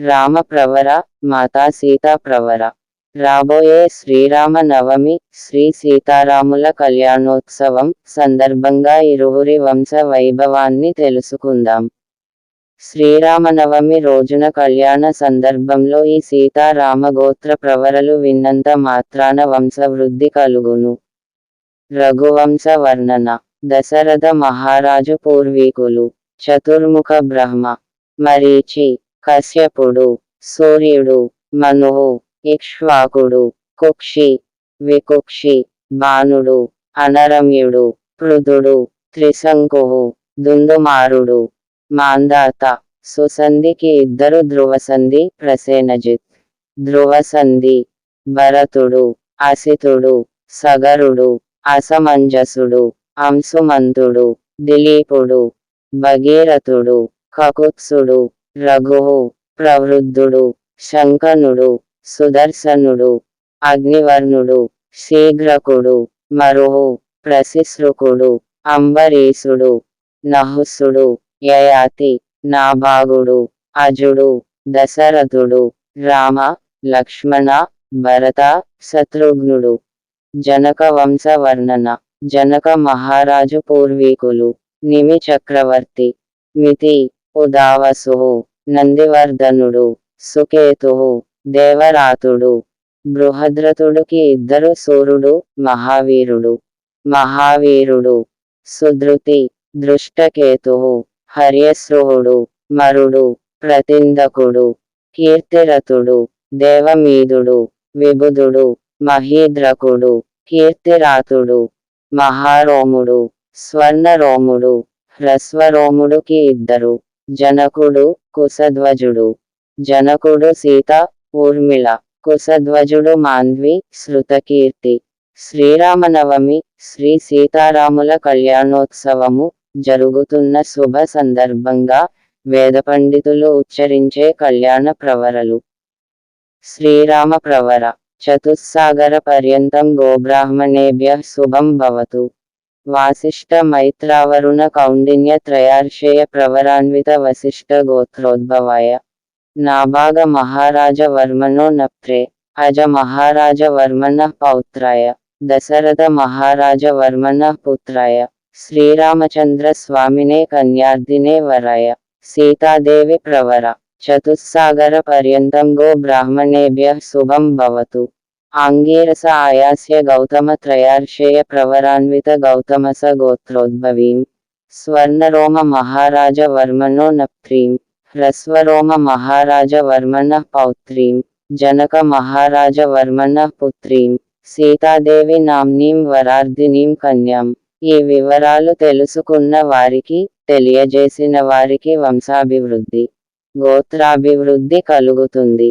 రామ ప్రవర మాతా సీతా ప్రవర రాబోయే శ్రీరామ నవమి శ్రీ సీతారాముల కళ్యాణోత్సవం సందర్భంగా ఇరువురి వంశ వైభవాన్ని తెలుసుకుందాం. శ్రీరామనవమి రోజున కళ్యాణ సందర్భంలో ఈ సీతారామ గోత్ర ప్రవరలు విన్నంత మాత్రాన వంశవృద్ధి కలుగును. రఘువంశ వర్ణన దశరథ మహారాజు పూర్వీకులు చతుర్ముఖ బ్రహ్మ మరీచి కశ్యపుడు సూర్యుడు మనువు ఇక్ష్వాకుడు కుక్షి వికుక్షి బాణుడు అనరమ్యుడు పృథుడు త్రిశంకువు దుందుమారుడు మాందాత సుసంధికి ఇద్దరు ధ్రువసంధి ప్రసేనజిత్ ధ్రువసంధి భరతుడు అసితుడు సగరుడు అసమంజసుడు అంశుమంతుడు దిలీపుడు భగీరథుడు కకుత్సుడు రఘువు ప్రవృద్ధుడు శంకనుడు సుదర్శనుడు అగ్నివర్ణుడు శీఘ్రకుడు మరువు ప్రశిశ్రుకుడు అంబరీసుడు నహుసుడు యయాతి నాభాగుడు అజుడు దశరథుడు రామ లక్ష్మణ భరత శత్రుఘ్నుడు జనక వంశ వర్ణన జనక మహారాజు పూర్వీకులు నిమి చక్రవర్తి మితి ఉదావసు నందివర్ధనుడు సుకేతు దేవరాతుడు బృహద్రతుడికి ఇద్దరు సూర్యుడు మహావీరుడు మహావీరుడు సుధృతి దృష్టకేతువు హర్యశ్రువుడు మరుడు ప్రతిందకుడు కీర్తిరథుడు దేవమీదుడు విబుధుడు మహీద్రకుడు కీర్తిరాతుడు మహారోముడు స్వర్ణరోముడు హ్రస్వరోముడుకి ఇద్దరు. జనకుడు కుశధ్వజుడు. జనకుడు సీత ఊర్మిళ. కుశధ్వజుడు మాంద్వి శృతకీర్తి. శ్రీరామనవమి శ్రీ సీతారాముల కళ్యాణోత్సవము. జరుగుతున్న శుభ సందర్భంగా వేద పండితులు ఉచ్చరించే కళ్యాణ ప్రవరలు. శ్రీరామ ప్రవర చతుస్సాగర పర్యంతం గోబ్రాహ్మణేభ్య శుభం భవతు. వాసిష్ఠ మైత్రావరుణ కౌండిన్య త్రయార్షేయ ప్రవరాన్విత వసిష్ఠ గోత్రోద్భవాయ నాభాగ మహారాజ వర్మణో నప్త్రే అజ మహారాజ వర్మణ పౌత్రాయ దశరథ మహారాజ వర్మణ పుత్రాయ శ్రీరామచంద్ర స్వామినే కన్యార్దినే వరాయ సీతాదేవి ప్రవర చతుస్సాగర పర్యంతం గో బ్రాహ్మణేభ్య శుభం భవతు ఆంగేరస ఆయాస్య గౌతమ త్రయార్షేయ ప్రవరాన్విత గౌతమస గోత్రోద్భవీం స్వర్ణరోమ మహారాజ వర్మణో నప్త్రీం హ్రస్వరోమ మహారాజ వర్మణ పౌత్రీం జనక మహారాజ వర్మణ పుత్రీం సీతాదేవి నామ్నీం వరార్ధినీం కన్యాం ఈ వివరాలు తెలుసుకున్న వారికి తెలియజేసిన వారికి వంశాభివృద్ధి గోత్రాభివృద్ధి కలుగుతుంది.